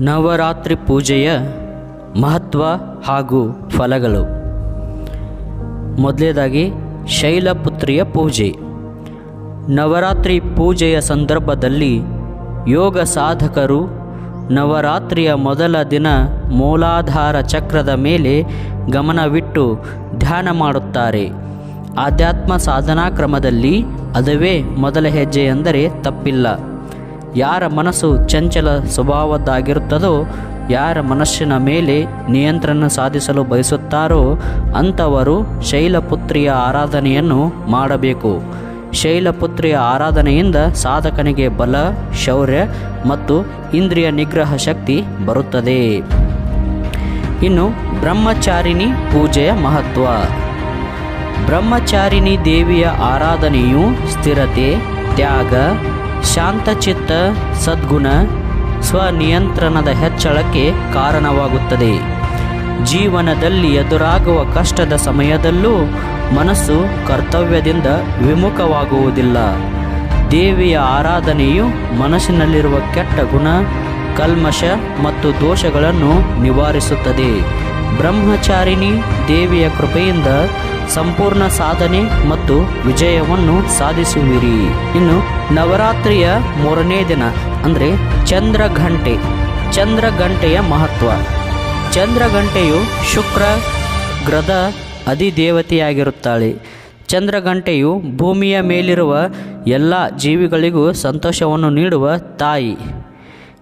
ನವರಾತ್ರಿ ಪೂಜೆಯ ಮಹತ್ವ ಹಾಗೂ ಫಲಗಳು. ಮೊದಲನೇದಾಗಿ ಶೈಲಪುತ್ರಿಯ ಪೂಜೆ. ನವರಾತ್ರಿ ಪೂಜೆಯ ಸಂದರ್ಭದಲ್ಲಿ ಯೋಗ ಸಾಧಕರು ನವರಾತ್ರಿಯ ಮೊದಲ ದಿನ ಮೂಲಾಧಾರ ಚಕ್ರದ ಮೇಲೆ ಗಮನವಿಟ್ಟು ಧ್ಯಾನ ಮಾಡುತ್ತಾರೆ. ಆಧ್ಯಾತ್ಮ ಸಾಧನಾ ಕ್ರಮದಲ್ಲಿ ಅದುವೇ ಮೊದಲ ಹೆಜ್ಜೆ ಎಂದರೆ ತಪ್ಪಿಲ್ಲ. ಯಾರ ಮನಸ್ಸು ಚಂಚಲ ಸ್ವಭಾವದ್ದಾಗಿರುತ್ತದೋ, ಯಾರ ಮನಸ್ಸಿನ ಮೇಲೆ ನಿಯಂತ್ರಣ ಸಾಧಿಸಲು ಬಯಸುತ್ತಾರೋ, ಅಂಥವರು ಶೈಲಪುತ್ರಿಯ ಆರಾಧನೆಯನ್ನು ಮಾಡಬೇಕು. ಶೈಲಪುತ್ರಿಯ ಆರಾಧನೆಯಿಂದ ಸಾಧಕನಿಗೆ ಬಲ, ಶೌರ್ಯ ಮತ್ತು ಇಂದ್ರಿಯ ನಿಗ್ರಹ ಶಕ್ತಿ ಬರುತ್ತದೆ. ಇನ್ನು ಬ್ರಹ್ಮಚಾರಿಣಿ ಪೂಜೆಯ ಮಹತ್ವ. ಬ್ರಹ್ಮಚಾರಿಣಿ ದೇವಿಯ ಆರಾಧನೆಯು ಸ್ಥಿರತೆ, ತ್ಯಾಗ ಶಾಂತಚಿತ್ತ ಸದ್ಗುಣ ಸ್ವನಿಯಂತ್ರಣದ ಹೆಚ್ಚಳಕ್ಕೆ ಕಾರಣವಾಗುತ್ತದೆ. ಜೀವನದಲ್ಲಿ ಎದುರಾಗುವ ಕಷ್ಟದ ಸಮಯದಲ್ಲೂ ಮನಸ್ಸು ಕರ್ತವ್ಯದಿಂದ ವಿಮುಖವಾಗುವುದಿಲ್ಲ. ದೇವಿಯ ಆರಾಧನೆಯು ಮನಸ್ಸಿನಲ್ಲಿರುವ ಕೆಟ್ಟ ಗುಣ, ಕಲ್ಮಶ ಮತ್ತು ದೋಷಗಳನ್ನು ನಿವಾರಿಸುತ್ತದೆ. ಬ್ರಹ್ಮಚಾರಿಣಿ ದೇವಿಯ ಕೃಪೆಯಿಂದ ಸಂಪೂರ್ಣ ಸಾಧನೆ ಮತ್ತು ವಿಜಯವನ್ನು ಸಾಧಿಸುವಿರಿ. ಇನ್ನು ನವರಾತ್ರಿಯ ಮೂರನೇ ದಿನ, ಅಂದರೆ ಚಂದ್ರಘಂಟೆ. ಚಂದ್ರಘಂಟೆಯ ಮಹತ್ವ. ಚಂದ್ರ ಚಂದ್ರಘಂಟೆಯು ಶುಕ್ರ ಗ್ರದ ಅಧಿದೇವತೆಯಾಗಿರುತ್ತಾಳೆ. ಚಂದ್ರಘಂಟೆಯು ಭೂಮಿಯ ಮೇಲಿರುವ ಎಲ್ಲ ಜೀವಿಗಳಿಗೂ ಸಂತೋಷವನ್ನು ನೀಡುವ ತಾಯಿ.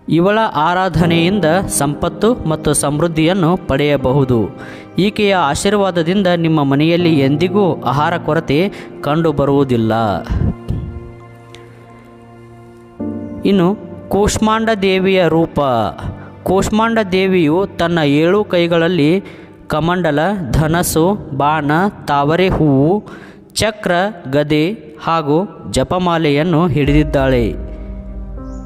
ಇವಳ ಆರಾಧನೆಯಿಂದ ಸಂಪತ್ತು ಮತ್ತು ಸಮೃದ್ಧಿಯನ್ನು ಪಡೆಯಬಹುದು. ಈಕೆಯ ಆಶೀರ್ವಾದದಿಂದ ನಿಮ್ಮ ಮನೆಯಲ್ಲಿ ಎಂದಿಗೂ ಆಹಾರ ಕೊರತೆ ಕಂಡುಬರುವುದಿಲ್ಲ. ಇನ್ನು, ಕೂಷ್ಮಾಂಡ ದೇವಿಯ ರೂಪ. ಕೂಷ್ಮಾಂಡ ದೇವಿಯು ತನ್ನ ಏಳು ಕೈಗಳಲ್ಲಿ ಕಮಂಡಲ ಧನಸು ಬಾಣ, ತಾವರೆ ಹೂವು, ಚಕ್ರ, ಗದೆ ಹಾಗೂ ಜಪಮಾಲೆಯನ್ನು ಹಿಡಿದಿದ್ದಾಳೆ.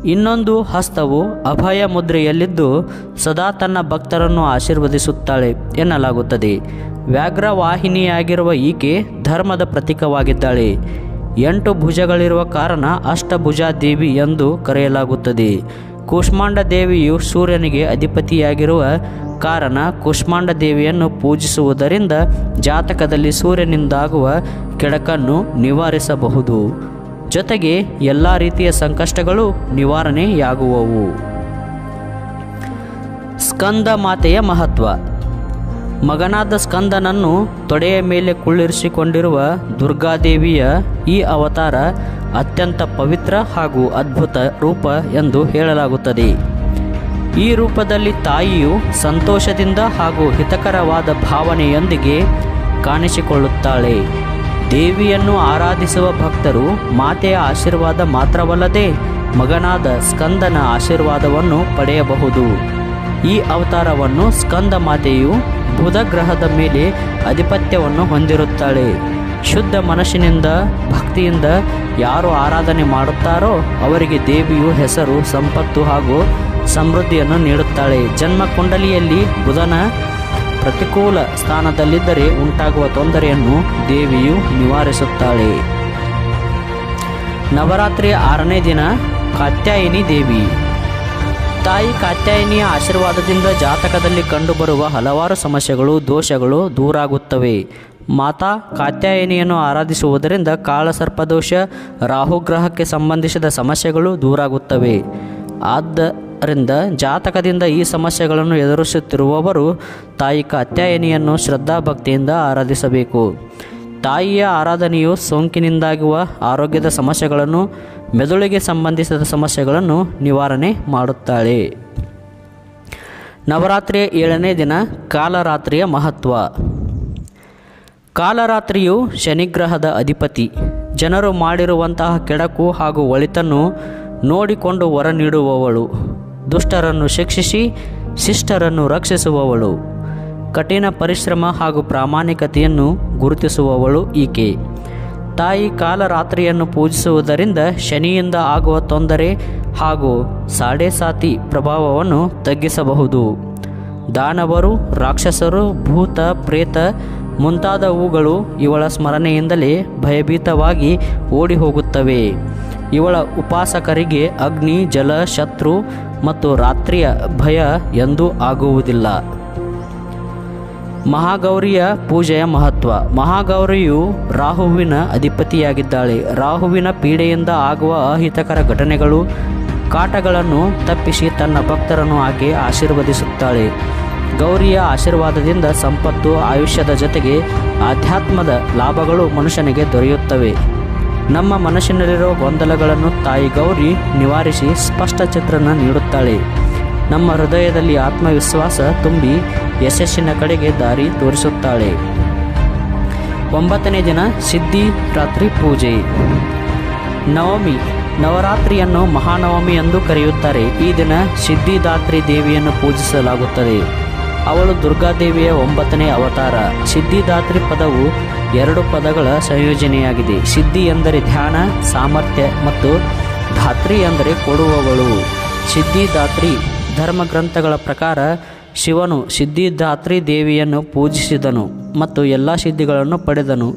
ಇನ್ನೊಂದು ಹಸ್ತವು ಅಭಯ ಮುದ್ರೆಯಲ್ಲಿದ್ದು ಸದಾ ತನ್ನ ಭಕ್ತರನ್ನು ಆಶೀರ್ವದಿಸುತ್ತಾಳೆ ಎನ್ನಲಾಗುತ್ತದೆ. ವ್ಯಾಘ್ರವಾಹಿನಿಯಾಗಿರುವ ಈಕೆ ಧರ್ಮದ ಪ್ರತೀಕವಾಗಿದ್ದಾಳೆ. ಎಂಟು ಭುಜಗಳಿರುವ ಕಾರಣ ಅಷ್ಟಭುಜಾ ದೇವಿ ಎಂದು ಕರೆಯಲಾಗುತ್ತದೆ. ಕೂಷ್ಮಾಂಡ ದೇವಿಯು ಸೂರ್ಯನಿಗೆ ಅಧಿಪತಿಯಾಗಿರುವ ಕಾರಣ ಕೂಷ್ಮಾಂಡ ದೇವಿಯನ್ನು ಪೂಜಿಸುವುದರಿಂದ ಜಾತಕದಲ್ಲಿ ಸೂರ್ಯನಿಂದಾಗುವ ಕೆಡಕನ್ನು ನಿವಾರಿಸಬಹುದು. ಜೊತೆಗೆ ಎಲ್ಲ ರೀತಿಯ ಸಂಕಷ್ಟಗಳು ನಿವಾರಣೆಯಾಗುವವು. ಸ್ಕಂದ ಮಾತೆಯ ಮಹತ್ವ. ಮಗನಾದ ಸ್ಕಂದನನ್ನು ತೊಡೆಯ ಮೇಲೆ ಕುಳ್ಳಿರಿಸಿಕೊಂಡಿರುವ ದುರ್ಗಾದೇವಿಯ ಈ ಅವತಾರ ಅತ್ಯಂತ ಪವಿತ್ರ ಹಾಗೂ ಅದ್ಭುತ ರೂಪ ಎಂದು ಹೇಳಲಾಗುತ್ತದೆ. ಈ ರೂಪದಲ್ಲಿ ತಾಯಿಯು ಸಂತೋಷದಿಂದ ಹಾಗೂ ಹಿತಕರವಾದ ಭಾವನೆಯೊಂದಿಗೆ ಕಾಣಿಸಿಕೊಳ್ಳುತ್ತಾಳೆ. ದೇವಿಯನ್ನು ಆರಾಧಿಸುವ ಭಕ್ತರು ಮಾತೆಯ ಆಶೀರ್ವಾದ ಮಾತ್ರವಲ್ಲದೆ ಮಗನಾದ ಸ್ಕಂದನ ಆಶೀರ್ವಾದವನ್ನು ಪಡೆಯಬಹುದು. ಈ ಅವತಾರವನ್ನು ಸ್ಕಂದ ಮಾತೆಯು ಬುಧ ಗ್ರಹದ ಮೇಲೆ ಅಧಿಪತ್ಯವನ್ನು ಹೊಂದಿರುತ್ತಾಳೆ. ಶುದ್ಧ ಮನಸ್ಸಿನಿಂದ, ಭಕ್ತಿಯಿಂದ ಯಾರು ಆರಾಧನೆ ಮಾಡುತ್ತಾರೋ ಅವರಿಗೆ ದೇವಿಯು ಹೆಸರು, ಸಂಪತ್ತು ಹಾಗೂ ಸಮೃದ್ಧಿಯನ್ನು ನೀಡುತ್ತಾಳೆ. ಜನ್ಮ ಕುಂಡಲಿಯಲ್ಲಿ ಬುಧನ ಪ್ರತಿಕೂಲ ಸ್ಥಾನದಲ್ಲಿದ್ದರೆ ಉಂಟಾಗುವ ತೊಂದರೆಯನ್ನು ದೇವಿಯು ನಿವಾರಿಸುತ್ತಾಳೆ. ನವರಾತ್ರಿಯ ಆರನೇ ದಿನ, ಕಾತ್ಯಾಯಿನಿ ದೇವಿ. ತಾಯಿ ಕಾತ್ಯಾಯಿನಿಯ ಆಶೀರ್ವಾದದಿಂದ ಜಾತಕದಲ್ಲಿ ಕಂಡುಬರುವ ಹಲವಾರು ಸಮಸ್ಯೆಗಳು, ದೋಷಗಳು ದೂರಾಗುತ್ತವೆ. ಮಾತಾ ಕಾತ್ಯಾಯಿನಿಯನ್ನು ಆರಾಧಿಸುವುದರಿಂದ ಕಾಳಸರ್ಪದೋಷ, ರಾಹುಗ್ರಹಕ್ಕೆ ಸಂಬಂಧಿಸಿದ ಸಮಸ್ಯೆಗಳು ದೂರಾಗುತ್ತವೆ. ಆದ್ದರಿಂದ ಜಾತಕದಿಂದ ಈ ಸಮಸ್ಯೆಗಳನ್ನು ಎದುರಿಸುತ್ತಿರುವವರು ತಾಯಿ ಕಾತ್ಯಾಯಿನಿಯನ್ನು ಶ್ರದ್ಧಾಭಕ್ತಿಯಿಂದ ಆರಾಧಿಸಬೇಕು. ತಾಯಿಯ ಆರಾಧನೆಯು ಸೋಂಕಿನಿಂದಾಗುವ ಆರೋಗ್ಯದ ಸಮಸ್ಯೆಗಳನ್ನು, ಮೆದುಳಿಗೆ ಸಂಬಂಧಿಸಿದ ಸಮಸ್ಯೆಗಳನ್ನು ನಿವಾರಣೆ ಮಾಡುತ್ತಾಳೆ. ನವರಾತ್ರಿಯ ಏಳನೇ ದಿನ ಕಾಲರಾತ್ರಿಯ ಮಹತ್ವ. ಕಾಲರಾತ್ರಿಯು ಶನಿಗ್ರಹದ ಅಧಿಪತಿ. ಜನರು ಮಾಡಿರುವಂತಹ ಕೆಡಕು ಹಾಗೂ ಒಳಿತನ್ನು ನೋಡಿಕೊಂಡು ಹೊರ ನೀಡುವವಳು. ದುಷ್ಟರನ್ನು ಶಿಕ್ಷಿಸಿ, ಶಿಷ್ಟರನ್ನು ರಕ್ಷಿಸುವವಳು. ಕಠಿಣ ಪರಿಶ್ರಮ ಹಾಗೂ ಪ್ರಾಮಾಣಿಕತೆಯನ್ನು ಗುರುತಿಸುವವಳು ಈಕೆ. ತಾಯಿ ಕಾಲರಾತ್ರಿಯನ್ನು ಪೂಜಿಸುವುದರಿಂದ ಶನಿಯಿಂದ ಆಗುವ ತೊಂದರೆ ಹಾಗೂ ಸಾಡೇಸಾತಿ ಪ್ರಭಾವವನ್ನು ತಗ್ಗಿಸಬಹುದು. ದಾನವರು, ರಾಕ್ಷಸರು, ಭೂತ, ಪ್ರೇತ ಮುಂತಾದವುಗಳು ಇವಳ ಸ್ಮರಣೆಯಿಂದಲೇ ಭಯಭೀತವಾಗಿ ಓಡಿ ಹೋಗುತ್ತವೆ ಇವಳ ಉಪಾಸಕರಿಗೆ ಅಗ್ನಿ, ಜಲ, ಶತ್ರು ಮತ್ತು ರಾತ್ರಿಯ ಭಯ ಎಂದೂ ಆಗುವುದಿಲ್ಲ. ಮಹಾಗೌರಿಯ ಪೂಜೆಯ ಮಹತ್ವ. ಮಹಾಗೌರಿಯು ರಾಹುವಿನ ಅಧಿಪತಿಯಾಗಿದ್ದಾಳೆ. ರಾಹುವಿನ ಪೀಡೆಯಿಂದ ಆಗುವ ಅಹಿತಕರ ಘಟನೆಗಳು, ಕಾಟಗಳನ್ನು ತಪ್ಪಿಸಿ ತನ್ನ ಭಕ್ತರನ್ನು ಆಕೆ ಆಶೀರ್ವದಿಸುತ್ತಾಳೆ. ಗೌರಿಯ ಆಶೀರ್ವಾದದಿಂದ ಸಂಪತ್ತು, ಆಯುಷ್ಯದ ಜೊತೆಗೆ ಆಧ್ಯಾತ್ಮದ ಲಾಭಗಳು ಮನುಷ್ಯನಿಗೆ ದೊರೆಯುತ್ತವೆ. ನಮ್ಮ ಮನಸ್ಸಿನಲ್ಲಿರೋ ಗೊಂದಲಗಳನ್ನು ತಾಯಿ ಗೌರಿ ನಿವಾರಿಸಿ ಸ್ಪಷ್ಟ ಚಿತ್ರಣ ನೀಡುತ್ತಾಳೆ. ನಮ್ಮ ಹೃದಯದಲ್ಲಿ ಆತ್ಮವಿಶ್ವಾಸ ತುಂಬಿ ಯಶಸ್ಸಿನ ಕಡೆಗೆ ದಾರಿ ತೋರಿಸುತ್ತಾಳೆ. ಒಂಬತ್ತನೇ ದಿನ ಸಿದ್ಧಿ ರಾತ್ರಿ ಪೂಜೆ. ನವಮಿ, ನವರಾತ್ರಿಯನ್ನು ಮಹಾನವಮಿ ಎಂದು ಕರೆಯುತ್ತಾರೆ. ಈ ದಿನ ಸಿದ್ಧಿದಾತ್ರಿ ದೇವಿಯನ್ನು ಪೂಜಿಸಲಾಗುತ್ತದೆ. ಅವಳು ದುರ್ಗಾದೇವಿಯ ಒಂಬತ್ತನೇ ಅವತಾರ. ಸಿದ್ಧಿದಾತ್ರಿ ಪದವು ಎರಡು ಪದಗಳ ಸಂಯೋಜನೆಯಾಗಿದೆ. ಸಿದ್ಧಿ ಎಂದರೆ ಧ್ಯಾನ, ಸಾಮರ್ಥ್ಯ ಮತ್ತು ಧಾತ್ರಿ ಎಂದರೆ ಕೊಡುವವಳು. ಸಿದ್ಧಿದಾತ್ರಿ ಧರ್ಮಗ್ರಂಥಗಳ ಪ್ರಕಾರ ಶಿವನು ಸಿದ್ಧಿದಾತ್ರಿ ದೇವಿಯನ್ನು ಪೂಜಿಸಿದನು ಮತ್ತು ಎಲ್ಲ ಸಿದ್ಧಿಗಳನ್ನು ಪಡೆದನು.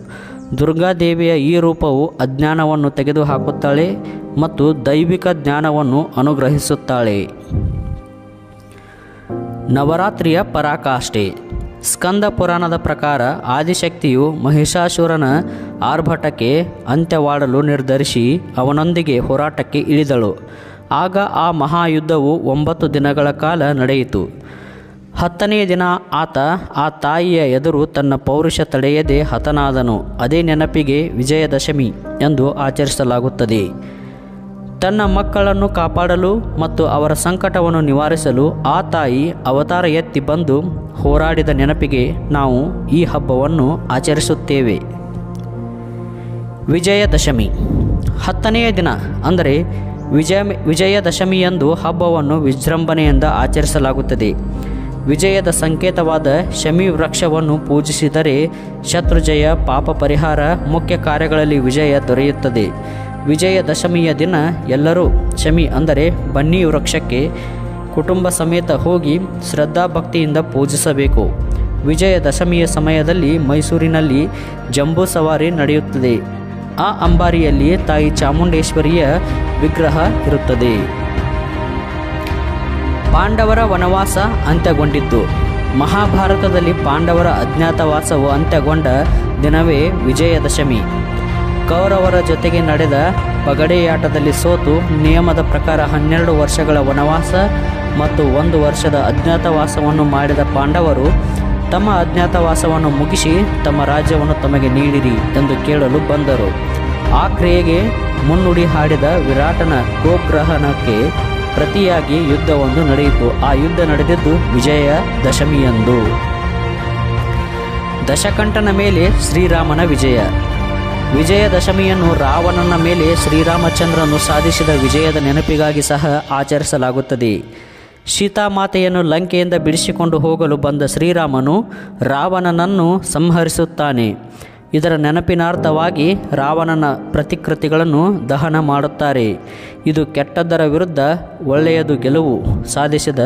ದುರ್ಗಾದೇವಿಯ ಈ ರೂಪವು ಅಜ್ಞಾನವನ್ನು ತೆಗೆದುಹಾಕುತ್ತಾಳೆ ಮತ್ತು ದೈವಿಕ ಜ್ಞಾನವನ್ನು ಅನುಗ್ರಹಿಸುತ್ತಾಳೆ. ನವರಾತ್ರಿಯ ಪರಾಕಾಷ್ಠೆ. ಸ್ಕಂದ ಪುರಾಣದ ಪ್ರಕಾರ ಆದಿಶಕ್ತಿಯು ಮಹಿಷಾಸುರನ ಆರ್ಭಟಕ್ಕೆ ಅಂತ್ಯವಾಡಲು ನಿರ್ಧರಿಸಿ ಅವನೊಂದಿಗೆ ಹೋರಾಟಕ್ಕೆ ಇಳಿದಳು. ಆಗ ಆ ಮಹಾಯುದ್ಧವು ಒಂಬತ್ತು ದಿನಗಳ ಕಾಲ ನಡೆಯಿತು. ಹತ್ತನೆಯ ದಿನ ಆತ ಆ ತಾಯಿಯ ಎದುರು ತನ್ನ ಪೌರುಷ ತಡೆಯದೆ ಹತನಾದನು. ಅದೇ ನೆನಪಿಗೆ ವಿಜಯದಶಮಿ ಎಂದು ಆಚರಿಸಲಾಗುತ್ತದೆ. ತನ್ನ ಮಕ್ಕಳನ್ನು ಕಾಪಾಡಲು ಮತ್ತು ಅವರ ಸಂಕಟವನ್ನು ನಿವಾರಿಸಲು ಆ ತಾಯಿ ಅವತಾರ ಎತ್ತಿ ಬಂದು ಹೋರಾಡಿದ ನೆನಪಿಗೆ ನಾವು ಈ ಹಬ್ಬವನ್ನು ಆಚರಿಸುತ್ತೇವೆ. ವಿಜಯದಶಮಿ. ಹತ್ತನೆಯ ದಿನ, ಅಂದರೆ ವಿಜಯ, ವಿಜಯದಶಮಿಯಂದು ಹಬ್ಬವನ್ನು ವಿಜೃಂಭಣೆಯಿಂದ ಆಚರಿಸಲಾಗುತ್ತದೆ. ವಿಜಯದ ಸಂಕೇತವಾದ ಶಮಿ ವೃಕ್ಷವನ್ನು ಪೂಜಿಸಿದರೆ ಶತ್ರುಜಯ ಪಾಪ ಪರಿಹಾರ ಮುಖ್ಯ ಕಾರ್ಯಗಳಲ್ಲಿ ವಿಜಯ ದೊರೆಯುತ್ತದೆ. ವಿಜಯದಶಮಿಯ ದಿನ ಎಲ್ಲರೂ ಶಮಿ ಅಂದರೆ ಬನ್ನಿ ವೃಕ್ಷಕ್ಕೆ ಕುಟುಂಬ ಸಮೇತ ಹೋಗಿ ಶ್ರದ್ಧಾಭಕ್ತಿಯಿಂದ ಪೂಜಿಸಬೇಕು. ವಿಜಯದಶಮಿಯ ಸಮಯದಲ್ಲಿ ಮೈಸೂರಿನಲ್ಲಿ ಜಂಬೂ ಸವಾರಿ ನಡೆಯುತ್ತದೆ. ಆ ಅಂಬಾರಿಯಲ್ಲಿ ತಾಯಿ ಚಾಮುಂಡೇಶ್ವರಿಯ ವಿಗ್ರಹ ಇರುತ್ತದೆ. ಪಾಂಡವರ ವನವಾಸ ಅಂತ್ಯಗೊಂಡಿದ್ದು ಮಹಾಭಾರತದಲ್ಲಿ ಪಾಂಡವರ ಅಜ್ಞಾತವಾಸವು ಅಂತ್ಯಗೊಂಡ ದಿನವೇ ವಿಜಯದಶಮಿ. ಕೌರವರ ಜೊತೆಗೆ ನಡೆದ ಪಗಡೆಯಾಟದಲ್ಲಿ ಸೋತು ನಿಯಮದ ಪ್ರಕಾರ ಹನ್ನೆರಡು ವರ್ಷಗಳ ವನವಾಸ ಮತ್ತು ಒಂದು ವರ್ಷದ ಅಜ್ಞಾತವಾಸವನ್ನು ಮಾಡಿದ ಪಾಂಡವರು ತಮ್ಮ ಅಜ್ಞಾತವಾಸವನ್ನು ಮುಗಿಸಿ ತಮ್ಮ ರಾಜ್ಯವನ್ನು ತಮಗೆ ನೀಡಿರಿ ಎಂದು ಕೇಳಲು ಬಂದರು. ಆ ಕ್ರಿಯೆಗೆ ಮುನ್ನುಡಿ ಹಾಡಿದ ವಿರಾಟನ ಗೋಗ್ರಹಣಕ್ಕೆ ಪ್ರತಿಯಾಗಿ ಯುದ್ಧವೊಂದು ನಡೆಯಿತು. ಆ ಯುದ್ಧ ನಡೆದಿದ್ದು ವಿಜಯ ದಶಮಿಯಂದು. ದಶಕಂಠನ ಮೇಲೆ ಶ್ರೀರಾಮನ ವಿಜಯ. ವಿಜಯದಶಮಿಯನ್ನು ರಾವಣನ ಮೇಲೆ ಶ್ರೀರಾಮಚಂದ್ರನು ಸಾಧಿಸಿದ ವಿಜಯದ ನೆನಪಿಗಾಗಿ ಸಹ ಆಚರಿಸಲಾಗುತ್ತದೆ. ಸೀತಾಮಾತೆಯನ್ನು ಲಂಕೆಯಿಂದ ಬಿಡಿಸಿಕೊಂಡು ಹೋಗಲು ಬಂದ ಶ್ರೀರಾಮನು ರಾವಣನನ್ನು ಸಂಹರಿಸುತ್ತಾನೆ. ಇದರ ನೆನಪಿನಾರ್ಥವಾಗಿ ರಾವಣನ ಪ್ರತಿಕೃತಿಗಳನ್ನು ದಹನ ಮಾಡುತ್ತಾರೆ. ಇದು ಕೆಟ್ಟದ್ದರ ವಿರುದ್ಧ ಒಳ್ಳೆಯದು ಗೆಲುವು ಸಾಧಿಸಿದ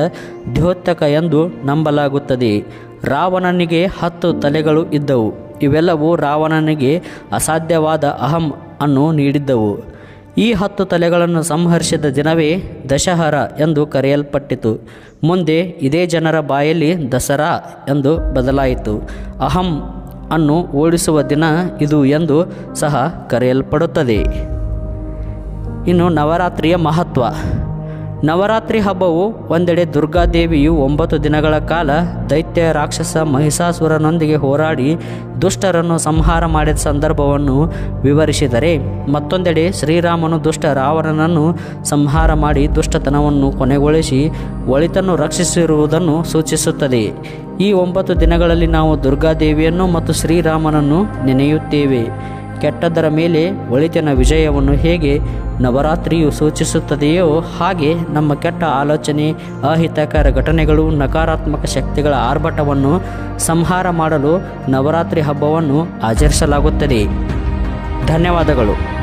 ದ್ಯೋತಕ ಎಂದು ನಂಬಲಾಗುತ್ತದೆ. ರಾವಣನಿಗೆ ಹತ್ತು ತಲೆಗಳು ಇದ್ದವು. ಇವೆಲ್ಲವೂ ರಾವಣನಿಗೆ ಅಸಾಧ್ಯವಾದ ಅಹಂ ಅನ್ನು ನೀಡಿದ್ದವು. ಈ ಹತ್ತು ತಲೆಗಳನ್ನು ಸಂಹರಿಸಿದ ದಿನವೇ ದಶಹರ ಎಂದು ಕರೆಯಲ್ಪಟ್ಟಿತು. ಮುಂದೆ ಇದೇ ಜನರ ಬಾಯಲ್ಲಿ ದಸರಾ ಎಂದು ಬದಲಾಯಿತು. ಅಹಂ ಅನ್ನು ಓಡಿಸುವ ದಿನ ಇದು ಎಂದು ಸಹ ಕರೆಯಲ್ಪಡುತ್ತದೆ. ಇನ್ನು ನವರಾತ್ರಿಯ ಮಹತ್ವ. ನವರಾತ್ರಿ ಹಬ್ಬವು ಒಂದೆಡೆ ದುರ್ಗಾದೇವಿಯು ಒಂಬತ್ತು ದಿನಗಳ ಕಾಲ ದೈತ್ಯ ರಾಕ್ಷಸ ಮಹಿಷಾಸುರನೊಂದಿಗೆ ಹೋರಾಡಿ ದುಷ್ಟರನ್ನು ಸಂಹಾರ ಮಾಡಿದ ಸಂದರ್ಭವನ್ನು ವಿವರಿಸಿದರೆ ಮತ್ತೊಂದೆಡೆ ಶ್ರೀರಾಮನು ದುಷ್ಟ ರಾವಣನನ್ನು ಸಂಹಾರ ಮಾಡಿ ದುಷ್ಟತನವನ್ನು ಕೊನೆಗೊಳಿಸಿ ಒಳಿತನ್ನು ರಕ್ಷಿಸಿರುವುದನ್ನು ಸೂಚಿಸುತ್ತದೆ. ಈ ಒಂಬತ್ತು ದಿನಗಳಲ್ಲಿ ನಾವು ದುರ್ಗಾದೇವಿಯನ್ನು ಮತ್ತು ಶ್ರೀರಾಮನನ್ನು ನೆನೆಯುತ್ತೇವೆ. ಕೆಟ್ಟದ್ದರ ಮೇಲೆ ಒಳಿತಿನ ವಿಜಯವನ್ನು ಹೇಗೆ ನವರಾತ್ರಿಯು ಸೂಚಿಸುತ್ತದೆಯೋ ಹಾಗೆ ನಮ್ಮ ಕೆಟ್ಟ ಆಲೋಚನೆ, ಅಹಿತಕರ ಘಟನೆಗಳು, ನಕಾರಾತ್ಮಕ ಶಕ್ತಿಗಳ ಆರ್ಭಟವನ್ನು ಸಂಹಾರ ಮಾಡಲು ನವರಾತ್ರಿ ಹಬ್ಬವನ್ನು ಆಚರಿಸಲಾಗುತ್ತದೆ. ಧನ್ಯವಾದಗಳು.